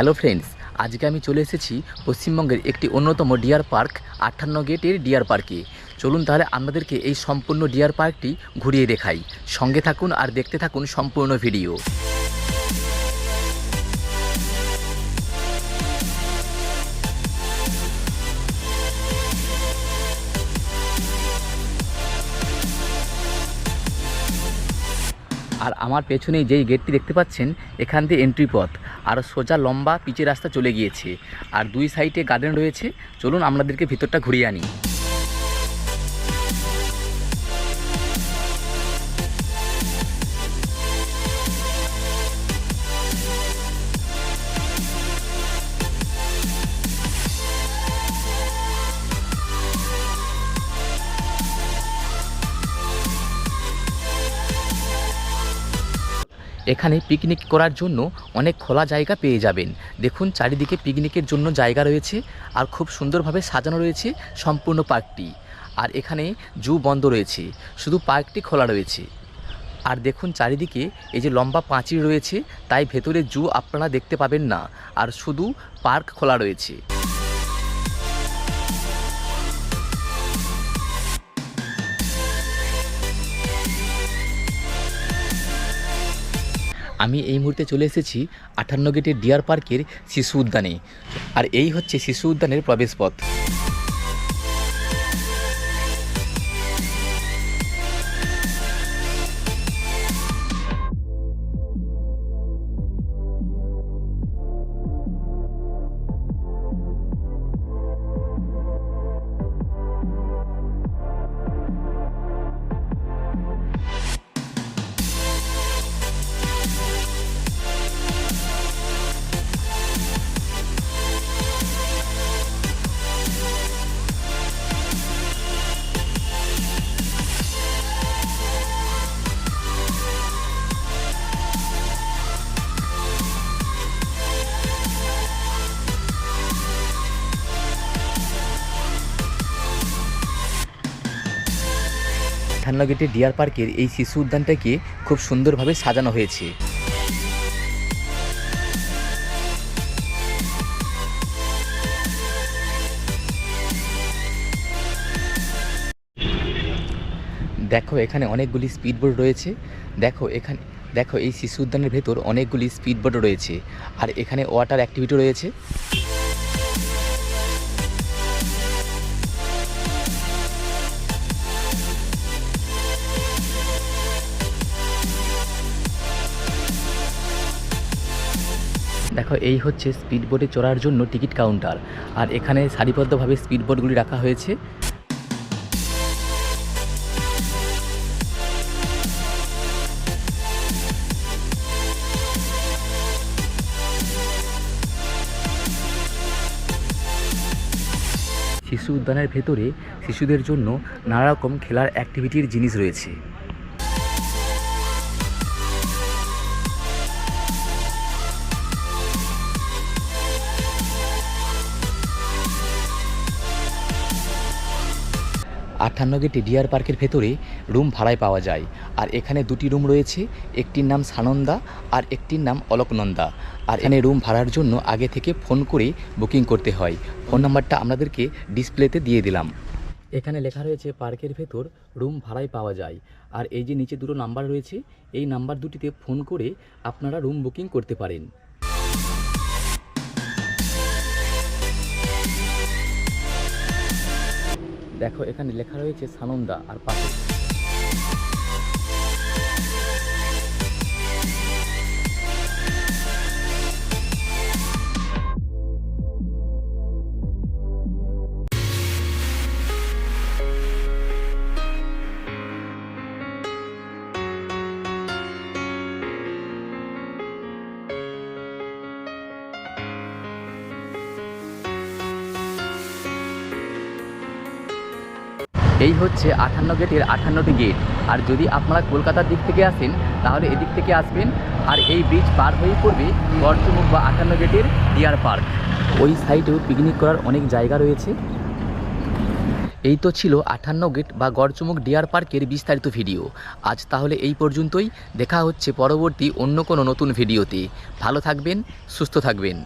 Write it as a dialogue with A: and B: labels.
A: Hello friends, আজকে আমি চলে এসেছি পশ্চিমবঙ্গের একটি অন্যতম ডিয়ার পার্ক আটান্ন গেটের ডিয়ার পার্কে। চলুন তাহলে আপনাদেরকে এই সম্পূর্ণ ডিয়ার পার্কটি ঘুরিয়ে দেখাই। সঙ্গে থাকুন আর দেখতে থাকুন সম্পূর্ণ ভিডিও। আর আমার পেছনে যেই গেটটি দেখতে পাচ্ছেন, এখান দিয়ে এন্ট্রি পথ। আর সোজা লম্বা পিচের রাস্তা চলে গিয়েছে। আর দুই সাইডে গার্ডেন রয়েছে। চলুন, আপনাদেরকে ভিতরটা ঘুরিয়ে আনি। এখানে পিকনিক করার জন্য অনেক খোলা জায়গা পেয়ে যাবেন। দেখুন, চারিদিকে পিকনিকের জন্য জায়গা রয়েছে আর খুব সুন্দরভাবে সাজানো রয়েছে সম্পূর্ণ পার্কটি। আর এখানে জু বন্ধ রয়েছে, শুধু পার্কটি খোলা রয়েছে। আর দেখুন, চারিদিকে এই যে লম্বা পাঁচিল রয়েছে, তাই ভেতরে জু আপনারা দেখতে পাবেন না। আর শুধু পার্ক খোলা রয়েছে। আমি এই মুহূর্তে চলে এসেছি আটান্ন গেটের ডিয়ার পার্কের শিশু উদ্যানে। আর এই হচ্ছে শিশু উদ্যানের প্রবেশপথ। গেটের ডিয়ার পার্কের এই শিশু উদ্যানটাকে খুব সুন্দরভাবে সাজানো হয়েছে। দেখো, এখানে অনেকগুলি স্পিডবোট রয়েছে। দেখো, এখানে, দেখো, এই শিশু উদ্যানের ভেতর অনেকগুলি স্পিডবোট রয়েছে। আর এখানে ওয়াটার অ্যাক্টিভিটি রয়েছে। এই হচ্ছে স্পিড বোটে চড়ার জন্য টিকিট কাউন্টার। আর এখানে সারিবদ্ধভাবে স্পিড বোটগুলি রাখা হয়েছে। শিশু উদ্যানের ভেতরে শিশুদের জন্য নানা রকম খেলার অ্যাক্টিভিটির জিনিস রয়েছে। আটান্ন গেটে ডিয়ার পার্কের ভেতরে রুম ভাড়ায় পাওয়া যায়। আর এখানে দুটি রুম রয়েছে, একটির নাম সানন্দা আর একটির নাম অলকনন্দা। আর এখানে রুম ভাড়ার জন্য আগে থেকে ফোন করে বুকিং করতে হয়। ফোন নাম্বারটা আপনাদেরকে ডিসপ্লেতে দিয়ে দিলাম। এখানে লেখা রয়েছে, পার্কের ভেতর রুম ভাড়ায় পাওয়া যায়। আর এই যে নিচে দুটো নাম্বার রয়েছে, এই নাম্বার দুটিতে ফোন করে আপনারা রুম বুকিং করতে পারেন। দেখো এখানে লেখা রয়েছে সানন্দা আর পাশে এই হচ্ছে আটান্ন গেটের আটান্নটি গেট। আর যদি আপনারা কলকাতার দিক থেকে আসেন, তাহলে এদিক থেকে আসবেন আর এই ব্রিজ পার হয়ে পড়বে গড়চুমুখ বা আটান্ন গেটের ডিয়ার পার্ক ওই সাইডেও পিকনিক করার অনেক জায়গা রয়েছে। এই তো ছিল আটান্ন গেট বা গড়চুমুক ডিয়ার পার্কের বিস্তারিত ভিডিও আজ তাহলে এই পর্যন্তই। দেখা হচ্ছে পরবর্তী অন্য কোনো নতুন ভিডিওতে ভালো থাকবেন, সুস্থ থাকবেন।